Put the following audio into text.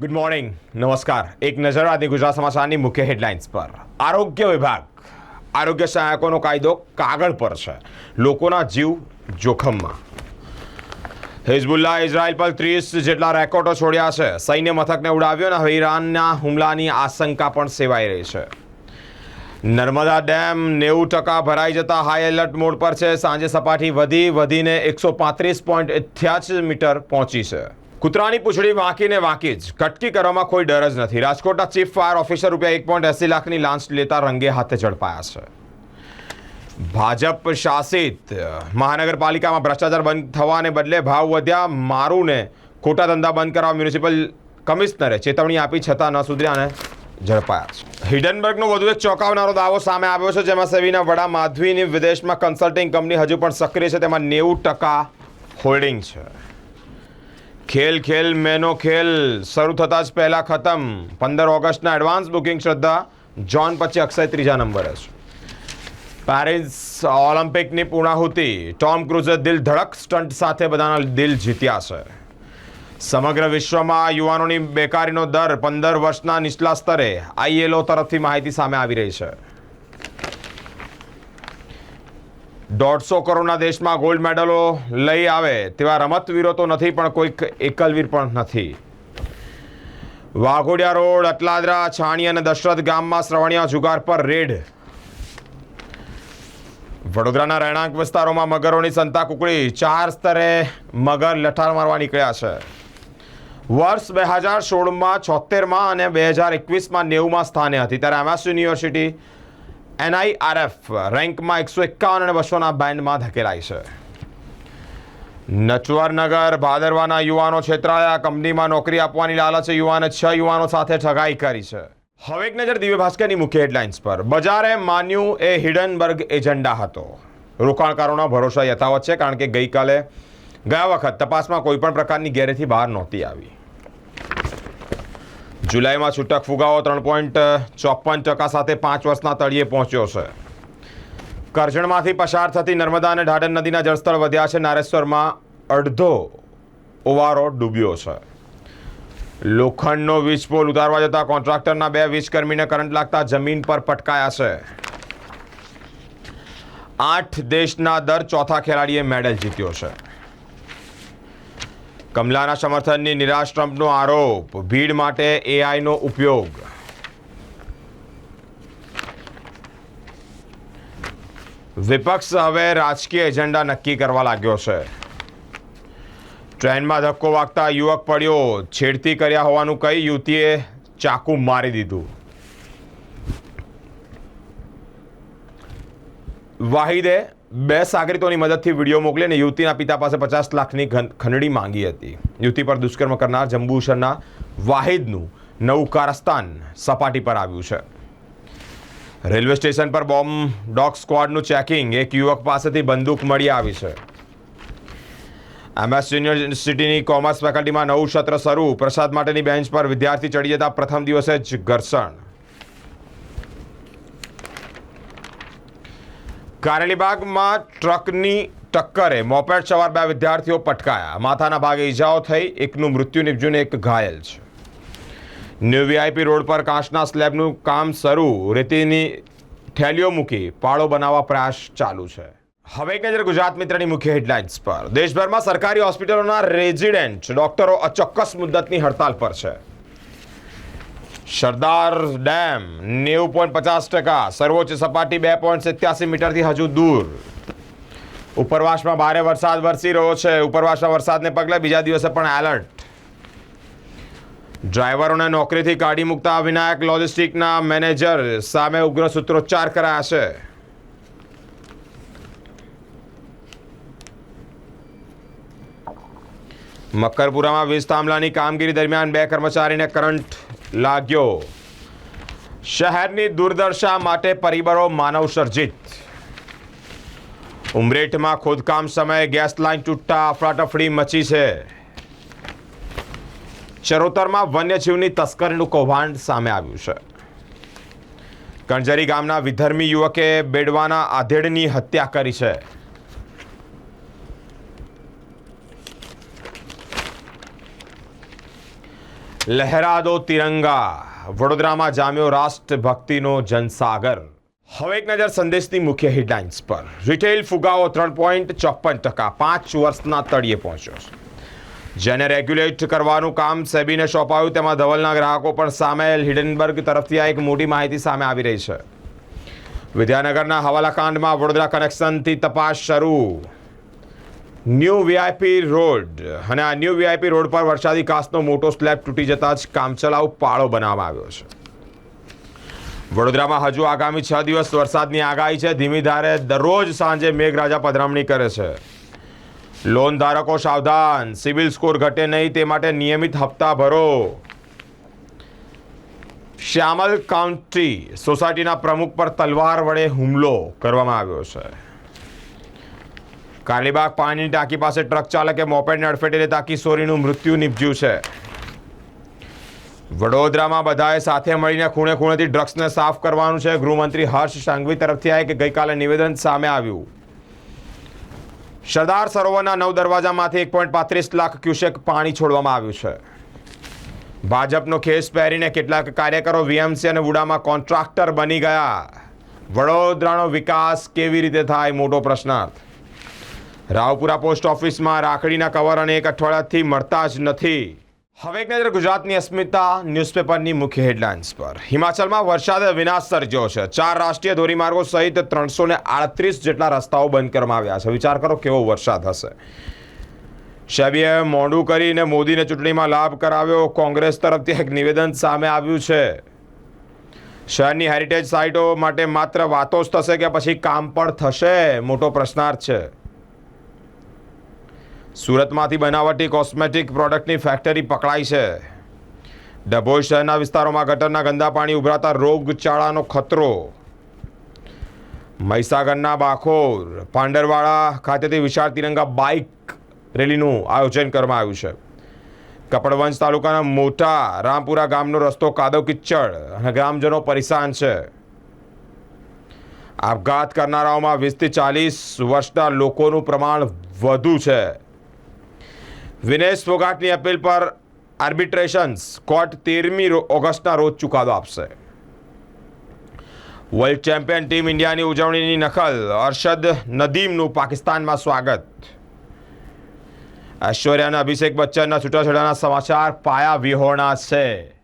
Good morning નમસ્કાર એક નજર આજની ગુજરાત સમાચારની મુખ્ય હેડલાઇન્સ પર. આરોગ્ય વિભાગ. આરોગ્ય સહાયકોનો કાયદો કાગળ પર છે. લોકોના જીવ જોખમમાં. હિઝબુલ્લા ઇઝરાયલ પર ત્રીસ જેટલા રેકોર્ડો છોડ્યા છે. સૈન્ય મથકને ઉડાવ્યો અને હવે ઈરાનના હુમલાની આશંકા પણ સેવાઈ રહી છે. નર્મદા ડેમ નેવું ટકા ભરાઈ જતા હાઈ એલર્ટ મોડ પર છે. સાંજે સપાટી વધી વધીને એકસો પાંત્રીસ પોઈન્ટ અઠ્યાસી મીટર પહોંચી છે. કૂતરાની પૂંછડી વાંકીને વાંકી જ કટકી કરવામાં કોઈ ડર જ નથી. રાજકોટના ચીફ ફાયર ઓફિસર રૂપિયા એક પોઈન્ટ એસી લાખની લાંચ લેતા રંગે હાથે ઝડપાયા છે. ભાજપ શાસિત મહાનગરપાલિકામાં ભ્રષ્ટાચાર બંધ થવાને બદલે ભાવ વધ્યા. મારુને ખોટા ધંધા બંધ કરવા મ્યુનિસિપલ કમિશનરે ચેતવણી આપી છતાં ન સુધર્યા અને ઝડપાયા છે. હિડનબર્ગનો વધુ એક ચોંકાવનારો દાવો સામે આવ્યો છે, જેમાં સેવીના વડા માધવીની વિદેશમાં કન્સલ્ટિંગ કંપની હજુ પણ સક્રિય છે. તેમાં નેવું ટકા હોલ્ડિંગ છે. ખેલ ખેલ, મેનો, ખેલ. શરૂ થતાં જ પહેલાં ખતમ. પંદર ઓગસ્ટના એડવાન્સ બુકિંગ શ્રદ્ધા. જોન પછી અક્ષય ત્રીજા નંબરે છે. પેરિસ ઓલિમ્પિકની પૂર્ણાહુતિ. ટોમ ક્રુઝે દિલ ધડક સ્ટન્ટ સાથે બધાના દિલ જીત્યા છે. સમગ્ર વિશ્વમાં યુવાનોની બેકારીનો દર પંદર વર્ષના નીચલા સ્તરે આઈએલઓ તરફથી માહિતી સામે આવી રહી છે. દોઢસો કરોડના દેશમાં ગોલ્ડ મેડલો લઈ આવે તેવા રમતવીરો તો નથી, પણ કોઈક એકલવીર પણ નથી. વાઘોડિયા રોડ, અટલાદરા, છાણી અને દશરથ ગામમાં શ્રવણિયા જુગાર પર રેડ. વડોદરાના રહેણાંક વિસ્તારોમાં મગરોની સંતા કુકડી, ચાર સ્તરે મગર લઠાર મારવા નીકળ્યા છે. વર્ષ બે હજાર સોળમાં છોતેરમાં અને બે હજાર એકવીસમાં નેવુંમાં સ્થાને હતી. ત્યારે એમએસ યુનિવર્સિટી એનઆઈઆરએફ રેન્કમાં એકસો એકાવન અને બસોના બેન્ડમાં ધકેલાઈ છે. નચવરનગર, ભાદરવાના યુવાનો છેતરાયા, કંપનીમાં નોકરી આપવાની લાલચે, યુવાને છ યુવાનો સાથે ઠગાઈ કરી છે. હવે એક નજર દિવ્ય ભાસ્કરની મુખ્ય હેડલાઇન્સ પર. બજારે માન્યું એ હિડનબર્ગ એજન્ડા હતો. રોકાણકારોનો ભરોસા યથાવત છે, કારણ કે ગઈકાલે, ગયા વખત તપાસમાં કોઈપણ પ્રકારની ગેરેથી બહાર નહોતી આવી. જુલાઈમાં છૂટક ફુગાવો ત્રણ પોઈન્ટ ચોપન ટકા સાથે પાંચ વર્ષના તળિયે પહોંચ્યો છે. કરજણમાંથી પસાર થતી નર્મદા અને ઢાઢર નદીના જળસ્તર વધ્યા છે. નારેશ્વરમાં અડધો ઓવારો ડૂબ્યો છે. લોખંડનો વીજ પોલ ઉતારવા જતા કોન્ટ્રાક્ટરના બે વીજકર્મીને કરંટ લાગતા જમીન પર પટકાયા છે. આઠ દેશના દર ચોથા ખેલાડીએ મેડલ જીત્યો છે. કમલાના સમર્થનની નિરાશ ટ્રમ્પનો આરોપ. ભીડ માટે એઆઈનો ઉપયોગ. વિપક્ષ હવે રાજકીય એજન્ડા નક્કી કરવા લાગ્યો છે. ટ્રેનમાં ધક્કો વાગતા યુવક પડ્યો. છેડતી કર્યા હોવાનું કહી યુવતીએ ચાકુ મારી દીધું. વાહિદે બે સાગરીતોની મદદથી વીડિયો મોકલી અને યુવતીના પિતા પાસે પચાસ લાખની ખંડણી માંગી હતી. યુવતી પર દુષ્કર્મ કરનાર જંબુસરના વાહિદનું નવું કારસ્તાન સપાટી પર આવ્યું છે. રેલવે સ્ટેશન પર બોમ્બ ડોગ સ્ક્વોડનું ચેકિંગ, એક યુવક પાસેથી બંદૂક મળી આવી છે. એમએસ યુનિવર્સિટીની કોમર્સ ફેકલ્ટીમાં નવું સત્ર શરૂ, પ્રસાદ માટેની બેન્ચ પર વિદ્યાર્થી ચડી જતા પ્રથમ દિવસે જ ઘર્ષણ. કારેલીબાગમાં ટ્રકની ટક્કરે મોપેડ સવાર બે વિદ્યાર્થીઓ પટકાયા. માથાના ભાગે ઈજાઓ થઈ, એકનું મૃત્યુ નિપજ્યું એક ઘાયલ છે. ન્યૂ વીઆઈપી રોડ પર કાચના સ્લેબનું કામ શરૂ. રેતીની ઠેલીઓ મૂકી પાળો બનાવવા પ્રયાસ ચાલુ છે. હવે એક નજર ગુજરાત મિત્રની મુખ્ય હેડલાઇન્સ પર. દેશભરમાં સરકારી હોસ્પિટલોના રેઝિડેન્ટ ડોક્ટરો અચોક્કસ મુદ્દતની હડતાલ પર છે. સરદાર ડેમ નેવું પોઈન્ટ પચાસ ટકા, સર્વોચ્ચ સપાટી બે પોઈન્ટ સિત્યાસી મીટરથી હજુ દૂર. ઉપરવાસમાં ભારે વરસાદ વરસી રહ્યો છે. ઉપરવાસના વરસાદને પગલે બીજા દિવસે પણ એલર્ટ ડ્રાઈવરોને નોકરીથી કાઢી મૂકતા વિનાયક લોજિસ્ટિકના મેનેજર સામે ઉગ્ર સૂત્રોચ્ચાર કરાયા છે. મકરપુરામાં વીજ થાંભલાની કામગીરી દરમિયાન બે કર્મચારીને કરંટ લાગ્યો. શહેરની દુર્દશા માટે પરિબળો માનવ સર્જિત. ઉમરેઠમાં ખોદકામ સમયે ગેસ લાઇન તૂટતા અફડાતફડી મચી છે. ચરોતરમાં વન્યજીવની તસ્કરીનું કૌભાંડ સામે આવ્યું છે. કણજરી ગામના વિધર્મી યુવકે બેડવાના આધેડની હત્યા કરી છે. લહેરા દો તિરંગા. વડોદરામાં જામ્યો રાષ્ટ્રભક્તિનો જનસાગર. હવે એક નજર સંદેશની મુખ્ય હેડલાઇન્સ પર. રિટેલ ફુગાવો ત્રણ પોઈન્ટ ચોપન ટકા. પાંચ વર્ષના તળિયે પહોંચ્યો છે. જેને રેગ્યુલેટ કરવાનું કામ સેબીને સોંપાયું તેમાં ધવલના ગ્રાહકો પણ સામેલ હિડનબર્ગ તરફથી આ એક મોટી માહિતી સામે આવી રહી છે. વિદ્યાનગરના હવાલાકાંડમાં વડોદરા કનેક્શનથી તપાસ શરૂ. New VIP road. અને આ ન્યૂ વીઆઈપી રોડ પર વરસાદી કાસનો મોટો સ્લેબ તૂટી જતા જ કામચલાઉ પાળો બનાવવામાં આવ્યો છે. વડોદરામાં હજુ આગામી છ દિવસ વરસાદની આગાહી છે. ધીમી ધારે દરરોજ સાંજે મેઘરાજા પધરામણી કરે છે. લોન ધારકો સાવધાન. સિવિલ સ્કોર ઘટે નહીં તે માટે નિયમિત હપ્તા ભરો. શ્યામલ કાઉન્ટી સોસાયટીના પ્રમુખ પર તલવાર વડે હુમલો કરવામાં આવ્યો છે. કાલીબાગ પાણીની ટાંકી પાસે ટ્રક ચાલકે મોપેડને અડફેટે લેતા કિશોરીનું મૃત્યુ નિપજ્યું છે. વડોદરામાં બધાએ સાથે મળીને ખૂણે ખૂણેથી ડ્રગ્સને સાફ કરવાનું છે. ગૃહમંત્રી હર્ષ સાંઘવી તરફથી આ એક ગઈકાલે નિવેદન સામે આવ્યું. સરદાર સરોવરના નવ દરવાજામાંથી એક પોઈન્ટ પાંત્રીસ લાખ ક્યુસેક પાણી છોડવામાં આવ્યું છે. ભાજપનો ખેસ પહેરીને કેટલાક કાર્યકરો વીએમસી અને વુડામાં કોન્ટ્રાક્ટર બની ગયા. વડોદરાનો વિકાસ કેવી રીતે થાય, મોટો પ્રશ્નાર્થ? રાવપુરા પોસ્ટ ઓફિસમાં રાખડીના કવર અને એક અઠવાડિયાથી મળતા જ નથી. હવે એક નજર ગુજરાતની અસ્મિતા ન્યૂઝપેપરની મુખ્ય હેડલાઇન્સ પર. હિમાચલમાં વરસાદે વિનાશ સર્જ્યો છે. ચાર રાષ્ટ્રીય ધોરીમાર્ગો સહિત ત્રણસો ને આડત્રીસ જેટલા રસ્તાઓ બંધ કરવામાં આવ્યા છે. વિચાર કરો કેવો વરસાદ હશે. શેબીએ મોડું કરીને મોદીને ચૂંટણીમાં લાભ કરાવ્યો. કોંગ્રેસ તરફથી એક નિવેદન સામે આવ્યું છે. શહેરની હેરિટેજ સાઇટો માટે માત્ર વાતો જ થશે કે પછી કામ પણ થશે? મોટો પ્રશ્નાર્થ છે. સુરતમાંથી બનાવટી કોસ્મેટિક પ્રોડક્ટની ફેક્ટરી પકડાઈ છે. ડભોઈ શહેરના વિસ્તારોમાં ગટરના ગંદા પાણી ઉભરાતા રોગચાળાનો ખતરો. મહીસાગરના બાખોર, પાંડરવાડા ખાતેથી વિશાળ તિરંગા બાઇક રેલીનું આયોજન કરવામાં આવ્યું છે. કપડવંજ તાલુકાના મોટા રામપુરા ગામનો રસ્તો કાદવ કિચ્ચડ અને ગ્રામજનો પરેશાન છે. આપઘાત કરનારાઓમાં વીસથી ચાલીસ વર્ષના લોકોનું પ્રમાણ વધુ છે. વિનેશ ફોગાટની અપીલ પર આર્બિટ્રેશન્સ. કોર્ટ તેરમી ઓગસ્ટના રોજ ચુકાદો આપશે. વર્લ્ડ ચેમ્પિયન ટીમ ઇન્ડિયાની ઉજવણીની નકલ. અરશદ નદીમનું પાકિસ્તાનમાં સ્વાગત. ઐશ્વર્યા અને અભિષેક બચ્ચનના છૂટાછેડાના સમાચાર પાયા વિહોણા છે.